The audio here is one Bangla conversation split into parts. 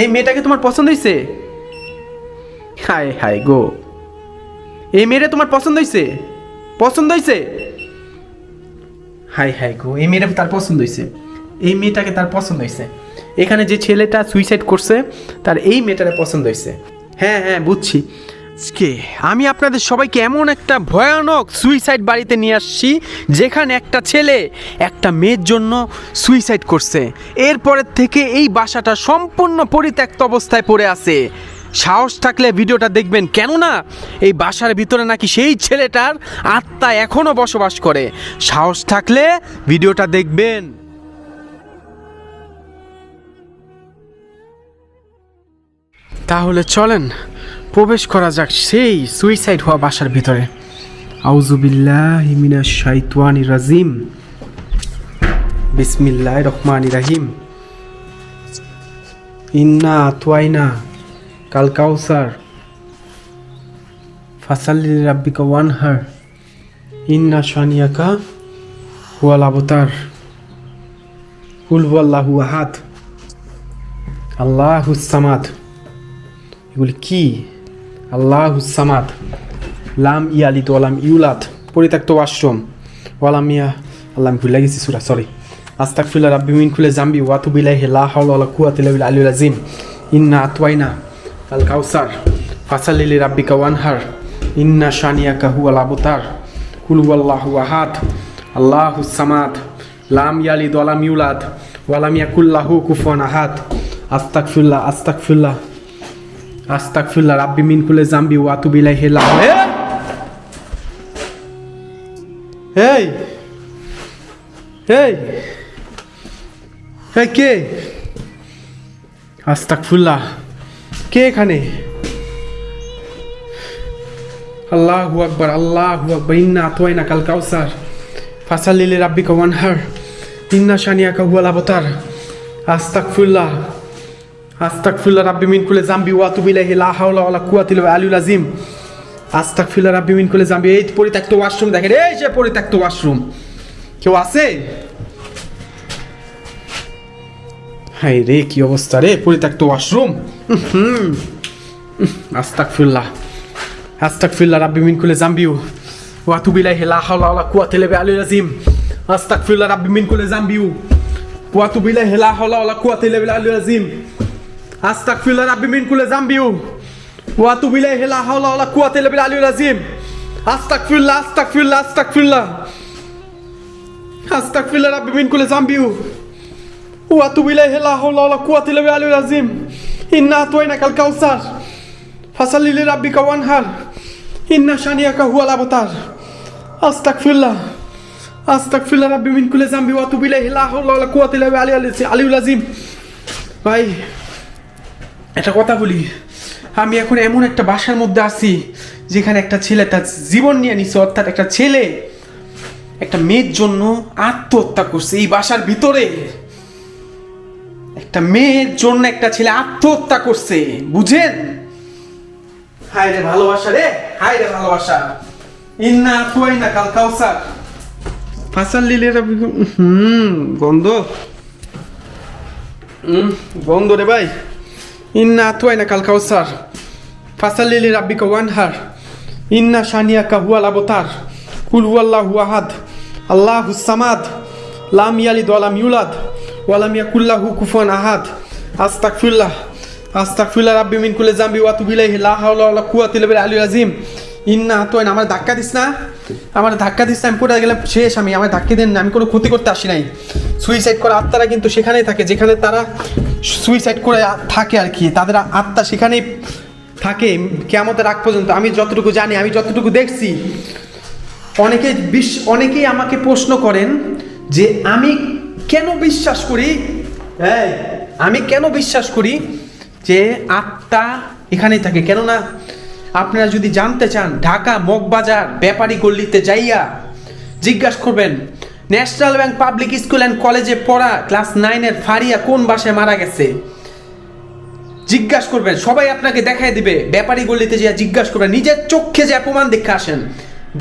এই মেয়েটাকে তোমার পছন্দ হয়েছে হায় হায় গো। এই মেয়েটা তোমার পছন্দ হয়েছে পছন্দ হয়েছে হায় হায় গো, এই মেয়েটা তার পছন্দ হয়েছে এই মেয়েটাকে তার পছন্দ হয়েছে এখানে যে ছেলেটা সুইসাইড করছে, তার এই মেয়েটারে পছন্দ হয়েছে হ্যাঁ হ্যাঁ বুঝছি। আজকে আমি আপনাদের সবাইকে এমন একটা ভয়ানক সুইসাইড বাড়িতে নিয়ে আসছি, যেখানে একটা ছেলে একটা মেয়ের জন্য সুইসাইড করছে। এরপরের থেকে এই বাসাটা সম্পূর্ণ পরিত্যক্ত অবস্থায় পড়ে আছে। সাহস থাকলে ভিডিওটা দেখবেন, কেননা এই বাসার ভিতরে নাকি সেই ছেলেটার আত্মা এখনও বসবাস করে। সাহস থাকলে ভিডিওটা দেখবেন। তাহলে চলেন প্রবেশ করা যাক সেই সুইসাইড হওয়া বাসার ভিতরে। আউজুবিল্লাহ মিনা শাইতানি রাজিম। বিসমিল্লাহ রহমান রাহিম। ইন্না আতওয়াইনা কাল কাউসার। ফাসাল্লি রাব্বিকা ওয়ানহার ইন্না শানিয়াকা হুয়াল আবতার। আল্লাহু আহাদ। আল্লাহুস সামাদ। এগুলি কি? আল্লাহুস সামাদ। লাম ইয়ালিদ ওয়ালাম ইউলাদ। পরিত্যক্ত ওয়াশরুম। ওয়ালাম ইয়া আল্লাহ, আমি ভুলে গেছি সুরা সরি আস্তাক ফিল্লা রাব্বি মিন খুলে জাম্বি ওয়াতু বিলাই হে লা হাওলা ওয়ালা কুওয়াতা ইল্লা বিল্লাহ আলিউল আজিম ইন্না আতওয়াইনা কাল কাউসার ফাসালিলি রাব্বিকা ওয়ানহার ইন্না শানিয়াকা হুয়াল আবতার। কুল হুয়াল্লাহু আহাদ। আল্লাহুস সামাদ। লাম ইয়ালিদ ওয়ালাম ইউলাদ। ওয়ালাম ইয়াকুল্লাহু কুফুয়ান আহাদ। আস্তাগফিরুল্লাহ। আস্তাগফিরুল্লাহ আস্তাগফিরুল্লাহ রাব্বি মিন কুলে জাম্বি ওয়া আতুবু ইলাইহি লা এই এই এই কে? আস্তাগফিরুল্লাহ, কে এখানে? আল্লাহু আকবার আল্লাহু আকবার, ইন্না আতওয়াইনা কাল কাউসার ফাসাল্লিলি রাব্বিকা ওয়ানহার। ইন্না শানিয়াকা হুয়াল আবতার। আস্তাগফিরুল্লাহ। আস্তাগফিরুল্লাহ রাব্বি মিন কুলে জাম্বি ওয়া আতুবু ইলাইহি, লা হাওলা ওয়ালা কুওয়াতা ইল্লা আলিয়্যিল আযীম। আস্তাগফিরুল্লাহ রাব্বি মিন কুলে জাম্বি, এই পরিত্যক্ত ওয়াশরুম দেখেন, এই যে পরিত্যক্ত ওয়াশরুম। কেউ আছে? হাই রে, কি অবস্থা রে, পরিত্যক্ত ওয়াশরুম। হুম। আস্তাগফিরুল্লাহ। আস্তাগফিরুল্লাহ রাব্বি মিন কুলে জাম্বিউ ওয়া আতুবু ইলাইহি, লা হাওলা ওয়ালা কুওয়াতা ইল্লা বিল্লাহিল আযীম। আস্তাগফিরুল্লাহ রাব্বি মিন কুলে জাম্বিউ ওয়া আতুবু ইলাইহি, লা হাওলা ওয়ালা কুওয়াতা ইল্লা বিল্লাহিল আযীম। আস্তাগফিরুল্লাহ রাব্বি মিন কুলে জাম্বিউ ওয়া আতুবু ইলাইহি লা হাওলা ওয়ালা কুওয়াতা ইল্লা বিল্লাহিল আযীম। আস্তাগফিরুল্লাহ আস্তাগফিরুল্লাহ আস্তাগফিরুল্লাহ। আস্তাগফিরুল্লাহ রাব্বি মিন কুলে জাম্বিউ ওয়া আতুবু ইলাইহি লা হাওলা ওয়ালা কুওয়াতা ইল্লা বিল্লাহিল আযীম। ইন্না আতওয়াইনাকাল কাউসার। ফাসাল্লি লিরাব্বিকা ওয়ানহার। ইন্না শানিয়াকা হুয়াল আবতার। আস্তাগফিরুল্লাহ আস্তাগফিরুল্লাহ রাব্বি মিন কুলে জাম্বি ওয়া আতুবু ইলাইহি লা হাওলা ওয়ালা কুওয়াতা ইল্লা বিল্লাহিল আলিউল আযীম। ভাই একটা কথা বলি। আমি এখন এমন একটা বাসার মধ্যে আছি, যেখানে একটা ছেলে তার জীবন নিয়ে নিছে, অর্থাৎ একটা ছেলে একটা মেয়ের জন্য আত্মহত্যা করছে এই বাসার ভিতরে। একটা মেয়ের জন্য একটা ছেলে আত্মহত্যা করছে, বুঝেন? হায় রে ভালোবাসা রে, হায় রে ভালোবাসা। ইন্না আতুয়াইনা কাল কাউসার। ফাসাল লিলে হুম, গন্ধ। হুম, গন্ধ রে ভাই। ইন্না আতুয়াইনা কাল কাউসার ফাসাল লিলি রাব্বিকা ওয়ানহার ইন্না শানিয়াকা হুয়াল আবতার কুল হুয়াল্লাহু আহাদ আল্লাহুস সামাদ লাম ইয়ালিদ ওয়ালাম ইউলাদ ওয়ালাম ইয়াকুল্লাহু কুফুয়ান আহাদ আস্তাগফিরুল্লাহ আস্তাগফিরুল্লাহ রাব্বি মিন কুল্লি জামবি ওয়া আতুবু ইলাইহি লা হাওলা ওয়ালা কুওয়াতা ইল্লা বিল্লাহিল আলিয়্যিল আযীম ইন্না আতওয়াইনা আমার ধাক্কা দিস না। আমার ধাক্কা দিচ্ছে আমি পড়ে গেলাম? শেষ আমি আমার ধাক্কা দেন আমি কোনো ক্ষতি করতে আসি নাই। সুইসাইড করা আত্মারা কিন্তু সেখানেই থাকে, যেখানে তারা সুইসাইড করে থাকে আর কি। তাদের আত্মা সেখানেই থাকে কেমতের আগ পর্যন্ত। আমি যতটুকু জানি, আমি যতটুকু দেখছি, অনেকে বিশ অনেকেই আমাকে প্রশ্ন করেন যে, আমি কেন বিশ্বাস করি? হ্যাঁ আমি কেন বিশ্বাস করি যে, আত্মা এখানেই থাকে। কেননা আপনারা যদি জানতে চান ঢাকা মগবাজার ব্যাপারী গল্লিতে যাইয়া জিজ্ঞাসা করবেন, national bank public school and কলেজে পড়া ক্লাস নাইনের ফারিয়া কোন বাসায় মারা গেছে? জিজ্ঞাসা করবেন, সবাই আপনাকে দেখাই দিবে। ব্যাপারী গল্লিতে যে জিজ্ঞাসা করবেন, নিজের চোখে যে প্রমাণ দেখে আসেন?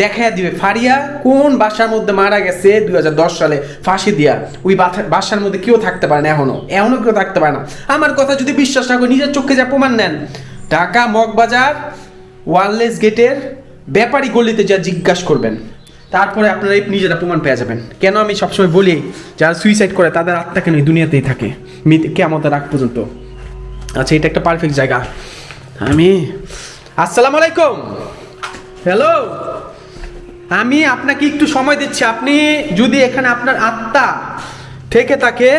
দেখা দিবে, ফারিয়া কোন বাসার মধ্যে মারা গেছে দুই হাজার দশ সালে? ফাঁসি দিয়া। ওই বাসার মধ্যে কেউ থাকতে পারে না এখনও। এখনও কেউ থাকতে পারে না। আমার কথা যদি বিশ্বাস না করে, নিজের চোখে যা প্রমাণ নেন? ঢাকা মগবাজার ওয়ারলেস গেটের ব্যাপারী গলিতে যা জিজ্ঞাসা করবেন, তারপরে আপনারা এই নিজেরা প্রমাণ পেয়ে যাবেন। কেন আমি সবসময় বলি, যারা সুইসাইড করে, তাদের আত্মা কেন এই দুনিয়াতেই থাকে? কেমন রাখ পর্যন্ত। আচ্ছা এটা একটা পারফেক্ট জায়গা। আমি, আসসালামু আলাইকুম। হ্যালো আমি আপনাকে একটু সময় দিচ্ছি। আপনি যদি এখানে আপনার আত্মা থেকে থাকে,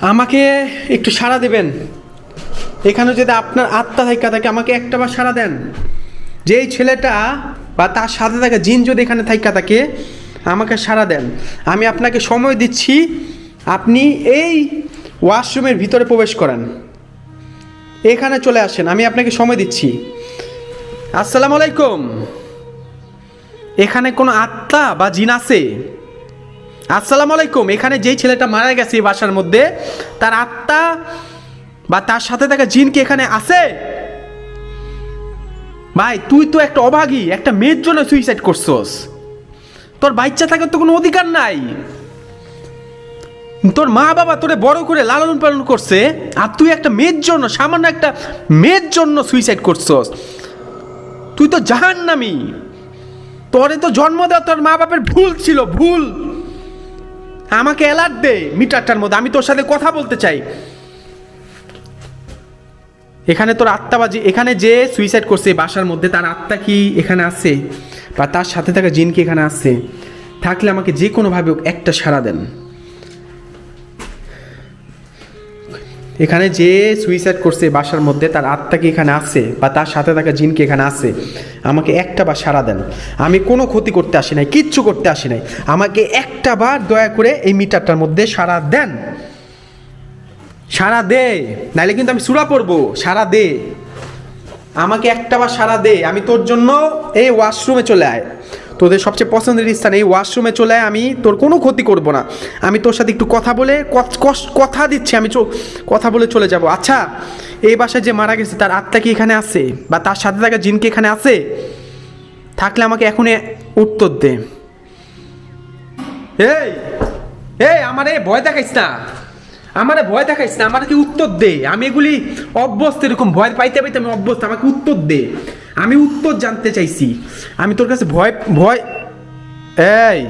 আমাকে একটু সাড়া দেবেন। এখানে যদি আপনার আত্মা থেকে থাকে, আমাকে একটা বার সাড়া দেন। যে ছেলেটা বা তার সাথে থাকা জিন যদি এখানে থাইকা থাকে, আমাকে সাড়া দেন। আমি আপনাকে সময় দিচ্ছি, আপনি এই ওয়াশরুমের ভিতরে প্রবেশ করেন। এখানে চলে আসেন, আমি আপনাকে সময় দিচ্ছি। আসসালামু আলাইকুম। এখানে কোনো আত্মা বা জিন আছে? আসসালামু আলাইকুম। এখানে যেই ছেলেটা মারা গেছে এই বাসার মধ্যে, তার আত্মা বা তার সাথে থাকা জিন কি এখানে আছে? ভাই, তুই তো একটা অভাগী, একটা মেয়ের জন্য সুইসাইড করছস। তোর বাচ্চা থাকার তো কোনো অধিকার নাই। তোর মা বাবা তোরে বড় করে লালন পালন করছে, আর তুই একটা মেয়ের জন্য, সামান্য একটা মেয়ের জন্য সুইসাইড করছস। তুই তো জাহান্নামি। তোরে তো জন্ম দেওয়া তোর মা বাপের ভুল ছিল, ভুল। আমাকে অ্যালার্ট দে মিটারটার মধ্যে, আমি তোর সাথে কথা বলতে চাই। এখানে তোর আত্মাবাজি এখানে যে সুইসাইড করছে বাসার মধ্যে, তার আত্মা কি এখানে আছে? বা তার সাথে থাকা জিন কি এখানে আছে? থাকলে আমাকে যে কোনোভাবে একটা সাড়া দেন। এখানে যে সুইসাইড করছে বাসার মধ্যে, তার আত্মা কি এখানে আছে? বা তার সাথে থাকা জিন কি এখানে আছে? আমাকে একটা বার সাড়া দেন। আমি কোনো ক্ষতি করতে আসি নাই, কিচ্ছু করতে আসি নাই। আমাকে একটা বার দয়া করে এই মিটারটার মধ্যে সাড়া দেন। সারা দে, নাইলে কিন্তু আমি সুরা পড়ব, সারা দে। আমাকে একটা বার সারা দে, আমি তোর জন্য এই ওয়াশরুমে চলে আয়। তোদের সবচেয়ে পছন্দের স্থান, এই ওয়াশরুমে চলে আয়, আমি তোর কোনো ক্ষতি করব না। আমি তোর সাথে একটু কথা বলে কথা দিচ্ছি, আমি কথা বলে চলে যাব। আচ্ছা এই বাসায় যে মারা গেছে, তার আত্মা কি এখানে আছে? বা তার সাথে থাকা জিন কি এখানে আছে? থাকলে আমাকে এখনই উত্তর দে। এই এই, আমার এই ভয় দেখাইস না। আমারে ভয় দেখাইস না, আমার কি উত্তর দে। আমি এগুলি অভ্যস্ত, এরকম ভয় পাইতে পাইতে আমি অভ্যস্ত, আমাকে উত্তর দে। আমি উত্তর জানতে চাইছি। আমি তোর কাছে ভয় ভয়, এই।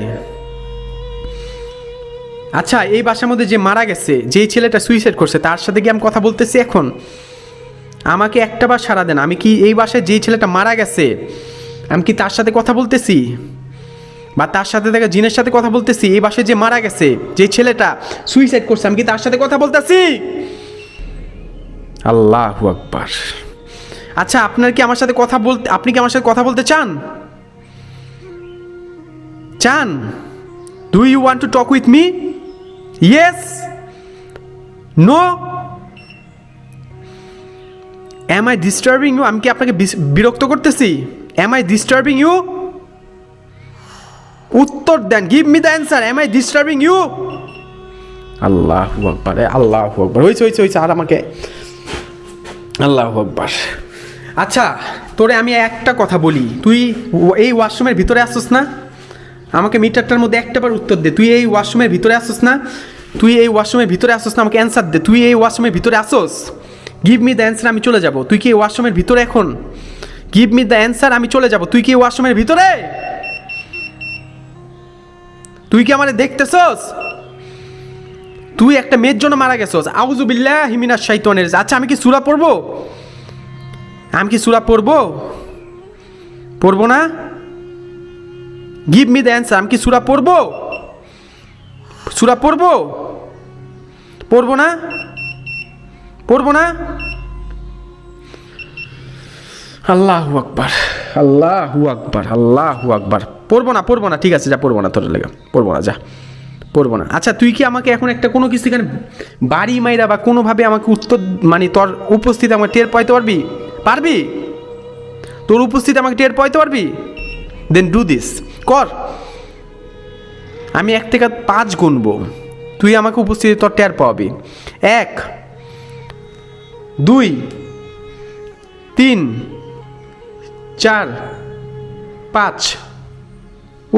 আচ্ছা এই বাসার মধ্যে যে মারা গেছে, যেই ছেলেটা সুইসাইড করছে, তার সাথে কি আমি কথা বলতেছি এখন? আমাকে একটা বার সারা দেন, আমি কি এই বাসায় যেই ছেলেটা মারা গেছে, আমি কি তার সাথে কথা বলতেছি? বা তার সাথে থাকা জিনের সাথে কথা বলতেছি, এই বাসায় যে মারা গেছে, যে ছেলেটা সুইসাইড করছে, আমি কি তার সাথে কথা বলতেছি? আল্লাহ আকবার। আচ্ছা আপনার কি আমার সাথে কথা বলতে, আপনি কি আমার সাথে কথা বলতে চান? চান? Do you want to talk with me yes no am I disturbing you আমি কি আপনাকে বিস- বিরক্ত করতেছি? এম আই ডিস্টার্বিং ইউ উত্তর দেন give me the answer am I disturbing you আল্লাহ আকবার আল্লাহ আকবার হয়েছে হয়েছে হয়েছে আর আমাকে আল্লাহ আকবার। আচ্ছা তোরে আমি একটা কথা বলি, তুই এই ওয়াশরুমের ভিতরে আসছিস না? আমাকে মিটারটার মধ্যে একটাবার উত্তর দে, তুই এই ওয়াশরুমের ভিতরে আসছিস না? তুই এই ওয়াশরুমের ভিতরে আসছিস না, আমাকে অ্যান্সার দে, তুই এই ওয়াশরুমের ভিতরে আসোস? গিভ মি দ্য অ্যান্সার আমি চলে যাব। তুই কি এই ওয়াশরুমের ভিতরে এখন? গিভ মি দ্য অ্যান্সার আমি চলে যাব। তুই কি ওয়াশরুমের ভিতরে? তুই কি আমার দেখতেছস? তুই একটা মেয়ের জন্য মারা গেছস। আউজুবিল্লাহ হিমিনার শাইতানের আচ্ছা আমি কি সুরা পড়ব? আমি কি সুরা পড়ব? পড়ব না? গিভ মি দ্য অ্যান্সার আমি কি সুরা পড়ব? সুরা পড়ব? পড়ব না? পড়ব না? আল্লাহু আকবার আল্লাহু আকবার আল্লাহু আকবার। পড়ব না পড়ব না, ঠিক আছে, যা, পড়ব না তোর লেগে, পড়ব না, যা, পড়ব না। আচ্ছা তুই কি আমাকে এখন একটা কোনো কিছু এখানে বাড়ি মাইরা বা কোনোভাবে আমাকে উত্তর মানে তোর উপস্থিতি আমাকে টের পাইতে পারবি? পারবি? তোর উপস্থিতি আমাকে টের পাইতে পারবি? দেন ডু দিস কর। আমি এক থেকে পাঁচ গুনবো। তুই আমাকে উপস্থিতি তোর টের পাবি। এক, দুই, তিন, চার, পাঁচ।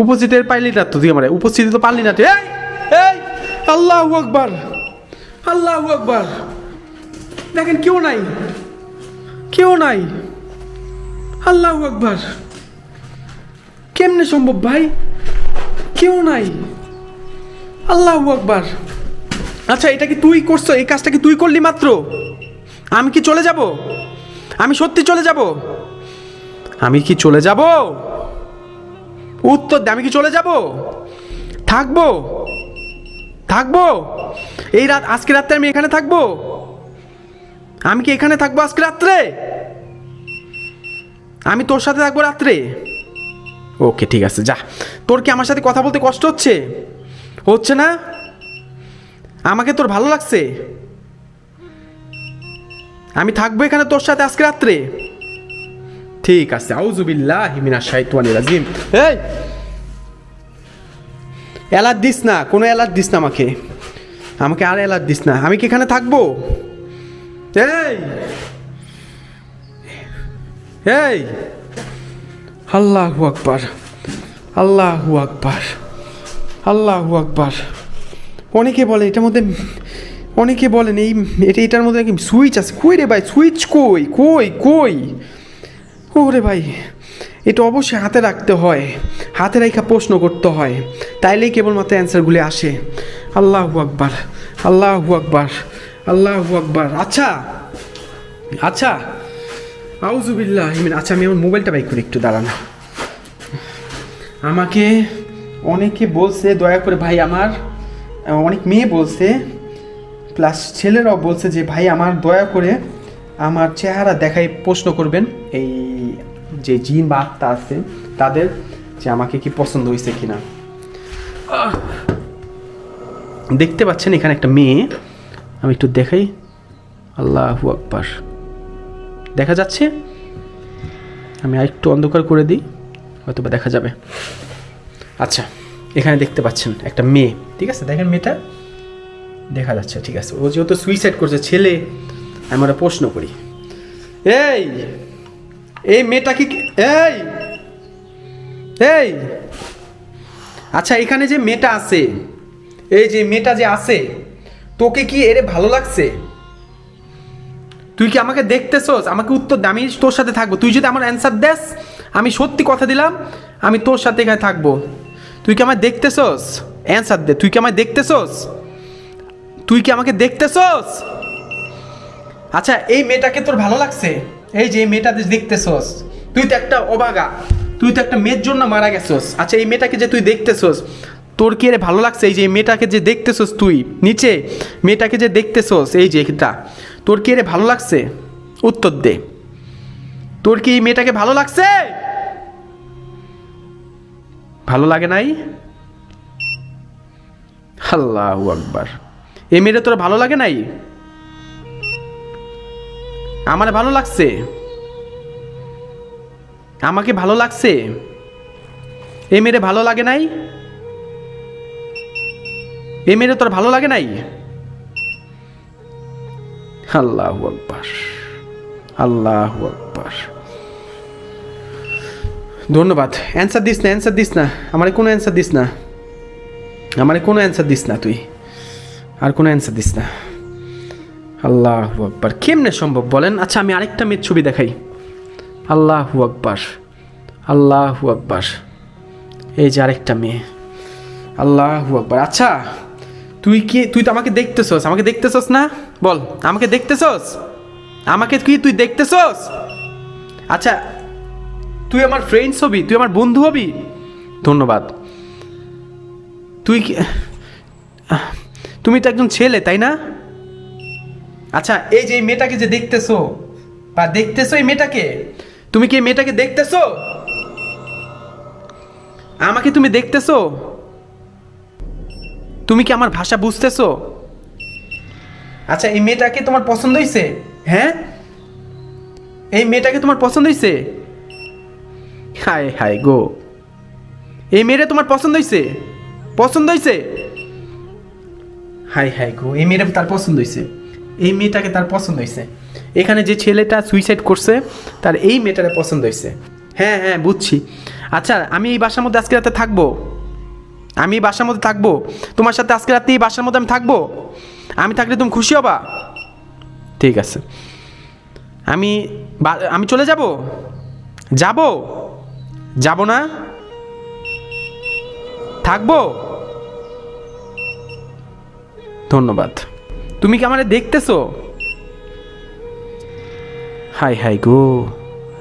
উপস্থিতের পাইলি না তো তুই আমার? উপস্থিতি তো পারলি না তুই। এই, আল্লাহ আকবার আল্লাহ আকবার। দেখেন কেউ নাই কেউ নাই। আল্লাহ আকবার। কেমনে সম্ভব ভাই? কেউ নাই। আল্লাহ আকবার। আচ্ছা এটা কি তুই করছ? এই কাজটা কি তুই করলি মাত্র? আমি কি চলে যাব? আমি সত্যি চলে যাব? আমি কি চলে যাব? উত্তর দে, আমি কি চলে যাব? থাকব? থাকব? এই রাত, আজকে রাত্রে আমি এখানে থাকব? আমি কি এখানে থাকব আজকে রাত্রে? আমি তোর সাথে থাকব রাত্রে? ওকে, ঠিক আছে, যা। তোর কি আমার সাথে কথা বলতে কষ্ট হচ্ছে? হচ্ছে না? আমাকে তোর ভালো লাগছে? আমি থাকব এখানে তোর সাথে আজকে রাত্রে? ঠিক আছে আউজুবিল্লাহ হিমিনা শাইতানি রাজিম। এই! অ্যালার্ট দিস না, কোনো অ্যালার্ট দিস না আমাকে। আমাকে আর অ্যালার্ট দিস না। আমি কি এখানে থাকব? এই! এই! আল্লাহু আকবার আল্লাহু আকবার আল্লাহু আকবার। অনেকে বলে, এটার মধ্যে, অনেকে বলেন, এই, এটা, এটার মধ্যে নাকি সুইচ আছে। কই রে ভাই সুইচ কই? কই কই? ওরে ভাই, এটা অবশ্যই হাতে রাখতে হয়। হাতে রেখা প্রশ্ন করতে হয়। তাইলেই কেবলমাত্র অ্যান্সারগুলি আসে। আল্লাহু আকবার আল্লাহু আকবার আল্লাহু আকবার। আচ্ছা আচ্ছা আউজুবিল্লাহ আচ্ছা আমি আমার মোবাইলটা বাইক করি একটু, দাঁড়ানো। আমাকে অনেকে বলছে, দয়া করে ভাই, আমার, অনেক মেয়ে বলছে প্লাস ছেলেরাও বলছে যে, ভাই, আমার দয়া করে আমার চেহারা দেখাই প্রশ্ন করবেন, এই যে জিন বা আত্মা আছে, তাদের যে আমাকে কি পছন্দ হয়েছে কিনা! দেখতে পাচ্ছেন এখানে একটা মেয়ে, আমি একটু দেখাই। আল্লাহ আকবার। দেখা যাচ্ছে? আমি আরেকটু অন্ধকার করে দিই হয়তো বা দেখা যাবে। আচ্ছা এখানে দেখতে পাচ্ছেন একটা মেয়ে। ঠিক আছে, দেখেন মেয়েটা? দেখা যাচ্ছে, ঠিক আছে। ও যেহেতু সুইসাইড করছে, ছেলে আমরা প্রশ্ন করি। এই এই মেয়েটা কি এই এই। আচ্ছা এখানে যে মেয়েটা আছে, এই যে মেয়েটা যে আছে, তোকে কি এরে ভালো লাগছে? তুই কি আমাকে দেখতেছস? আমাকে উত্তর আমি তোর সাথে থাকব। তুই যদি আমার অ্যান্সার দেস, আমি সত্যি কথা দিলাম, আমি তোর সাথে এখানে থাকব। তুই কি আমায় দেখতেছস? অ্যান্সার দে। তুই কি আমায় দেখতেছস? তুই কি আমাকে দেখতেছস? আচ্ছা এই মেয়েটাকে তোর ভালো লাগছে? এই যে এই মেয়েটা দেখতেছস, তুই তো একটা অবাগা। তুই তো একটা মেয়ের জন্য মারা গেছস। আচ্ছা এই মেয়েটাকে যে তুই দেখতেছস, তোর কি রে ভালো লাগছে? এই যে মেয়েটাকে যে দেখতেছস তুই, নিচে, মেয়েটাকে যে দেখতেছস, এই যে এটা, তোর কি রে ভালো লাগছে? উত্তর দে। তোর কি এই মেয়েটাকে ভালো লাগছে? ভালো লাগে নাই? আল্লাহু আকবার। এই মেয়েটা তোর ভালো লাগে নাই? আমার ভালো লাগছে। আমাকে ভালো লাগছে। এই মেয়েরে ভালো লাগে নাই? এই মেয়েরে তোর ভালো লাগে নাই? আল্লাহ আকবার। আল্লাহ আকবার। ধন্যবাদ। অ্যান্সার দিস না অ্যান্সার দিস না। আমার কোনো অ্যান্সার দিস না। আমার কোনো অ্যান্সার দিস না তুই। আর কোনো অ্যান্সার দিস না। আল্লাহ আকবার। কেমনে সম্ভব বলেন? আচ্ছা আমি আরেকটা মেয়ের ছবি দেখাই। আল্লাহ আকবার। আল্লাহ আকবার। এই যে আরেকটা মেয়ে। আল্লাহু আকবার। আচ্ছা তুই কি, তুই তো আমাকে দেখতেছস। আমাকে দেখতেছস না? বল, আমাকে দেখতেছস? আমাকে কি তুই দেখতেছস? আচ্ছা তুই আমার ফ্রেন্ডস হবি, তুই আমার বন্ধু হবি? ধন্যবাদ। তুই কি তুমি তো একজন ছেলে, তাই না? আচ্ছা এই যে মেয়েটাকে যে দেখতেছো, বা দেখতেছো এই মেয়েটাকে? তুমি কি মেয়েটাকে দেখতেছো? আমাকে তুমি দেখতেছো? তুমি কি আমার ভাষা বুঝতেছো? আচ্ছা এই মেয়েটাকে তোমার পছন্দ হয়েছে হ্যাঁ? এই মেয়েটাকে তোমার পছন্দ হয়েছে হায় হায় গো। এই মেয়েটা তোমার পছন্দ হয়েছে পছন্দ হয়েছে হাই হাই গো, এই মেয়েটা তার পছন্দ হয়েছে এই মেয়েটাকে তার পছন্দ হয়েছে। এখানে যে ছেলেটা সুইসাইড করছে, তার এই মেয়েটারে পছন্দ হয়েছে। হ্যাঁ হ্যাঁ বুঝছি। আচ্ছা আমি এই বাসার মধ্যে আজকে রাতে থাকব? আমি এই বাসার মধ্যে থাকব? তোমার সাথে আজকে রাতে এই বাসার মধ্যে আমি থাকব? আমি থাকলে তুমি খুশি হবা? ঠিক আছে। আমি আমি চলে যাব? যাব? যাব না? থাকব? ধন্যবাদ। তুমি কি আমারে দেখতেছো? হাই হাই গো।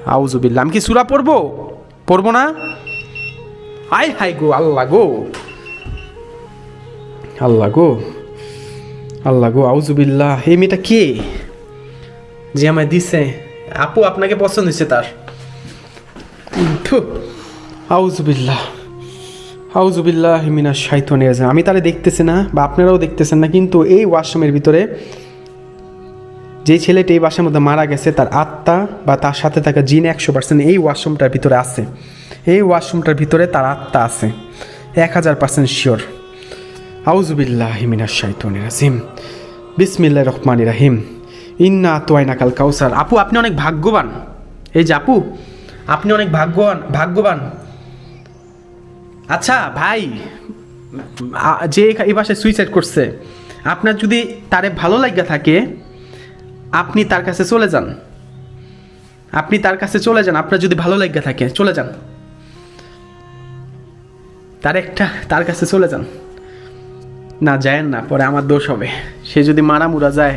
আউজুবিল্লা আমি কি সুরা পড়ব? পড়ব না? হাই হাই গো আল্লাহ গো। আল্লাহ গো। আল্লাহ গো আউজুবিল্লাহ এই মেয়েটা কে? যে আমায় দিছে। আপু আপনাকে পছন্দ হয়েছে তার। থু, আউজুবিল্লাহ হিমিনা শাইতনে আমি তারে দেখতেছি না, বা আপনারাও দেখতেছেন না, কিন্তু এই ওয়াশরুমের ভিতরে যে ছেলেটি এই বাসার মধ্যে মারা গেছে, তার আত্মা বা তার সাথে থাকা জিন একশো পার্সেন্ট এই ওয়াশরুমটার ভিতরে আছে। এই ওয়াশরুমটার ভিতরে তার আত্মা আছে। এক হাজার পার্সেন্ট শিওর আউজুবিল্লাহ হিমিনা শাইতনে রাজিম। বিসমিল্লাহ রহমান রাহিম। ইন্না তোয়াইনা কাল কাউসার। আপু, আপনি অনেক ভাগ্যবান। এই যে আপু, আপনি অনেক ভাগ্যবান ভাগ্যবান। আচ্ছা ভাই যে এই বাসায় সুইসাইড করছে, আপনার যদি তারে ভালো লাগা থাকে, আপনি তার কাছে চলে যান। আপনি তার কাছে চলে যান, আপনার যদি ভালো লাগা থাকে, চলে যান। তার একটা, তার কাছে চলে যান। না, যায়েন না, পরে আমার দোষ হবে। সে যদি মারা মুরা যায়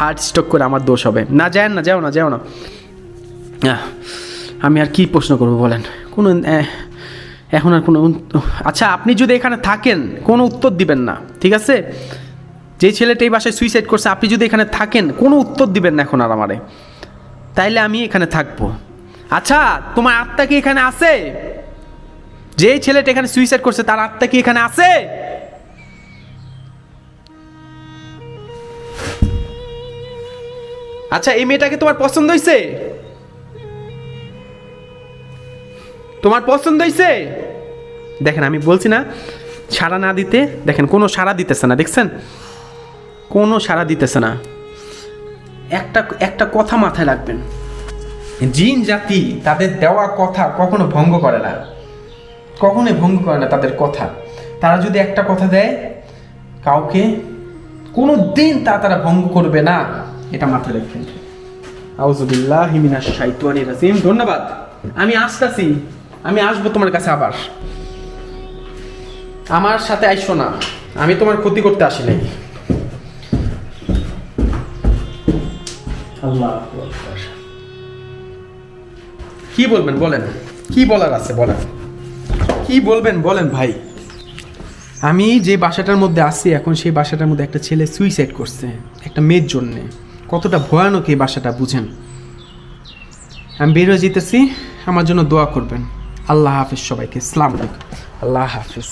হার্ট স্ট্রোক করে আমার দোষ হবে। না, যায়েন না, যাও না যাও না। আমি আর কি প্রশ্ন করব বলেন? কোনো এখন আর কোনো আচ্ছা আপনি যদি এখানে থাকেন, কোনো উত্তর দিবেন না, ঠিক আছে? যে ছেলেটা এই বাসায় সুইসাইড করছে, আপনি যদি এখানে থাকেন, কোনো উত্তর দিবেন না এখন আর আমারে। তাইলে আমি এখানে থাকব। আচ্ছা তোমার আত্মা কি এখানে আছে? যে ছেলেটা এখানে সুইসাইড করছে, তার আত্মা কি এখানে আছে? আচ্ছা এই মেয়েটাকে তোমার পছন্দ হয়েছে তোমার পছন্দ হয়েছে দেখেন, আমি বলছি না সাড়া না দিতে, দেখেন, কোনো সাড়া দিতেছে না, দেখছেন? কোনো সাড়া দিতেছে না। একটা একটা কথা মাথায় রাখবেন। জিন জাতি তাদের দেওয়া কথা কখনো ভঙ্গ করে না। কখনোই ভঙ্গ করে না তাদের কথা। তারা যদি একটা কথা দেয়, কাউকে কোনো দিন তা তারা ভঙ্গ করবে না। এটা মাথায় রাখবেন। আউজুবিল্লাহ হিমিনা শাইতানির রাজিম। ধন্যবাদ। আমি আসতাছি। আমি আসব তোমার কাছে আবার। আমার সাথে আইসো না। আমি তোমার ক্ষতি করতে আসি নাই। কি বলবেন বলেন। কি বলার আছে বলেন। কি বলবেন বলেন ভাই। আমি যে বাসাটার মধ্যে আছি এখন সেই বাসাটার মধ্যে একটা ছেলে সুইসাইড করছে একটা মেয়ের জন্যে। কতটা ভয়ানক এই বাসাটা বুঝেন। আমি বের হয়ে যেতেছি আমার জন্য দোয়া করবেন। আল্লাহ হাফিজ সবাইকে ইসলাম আল্লাহ হাফিজ।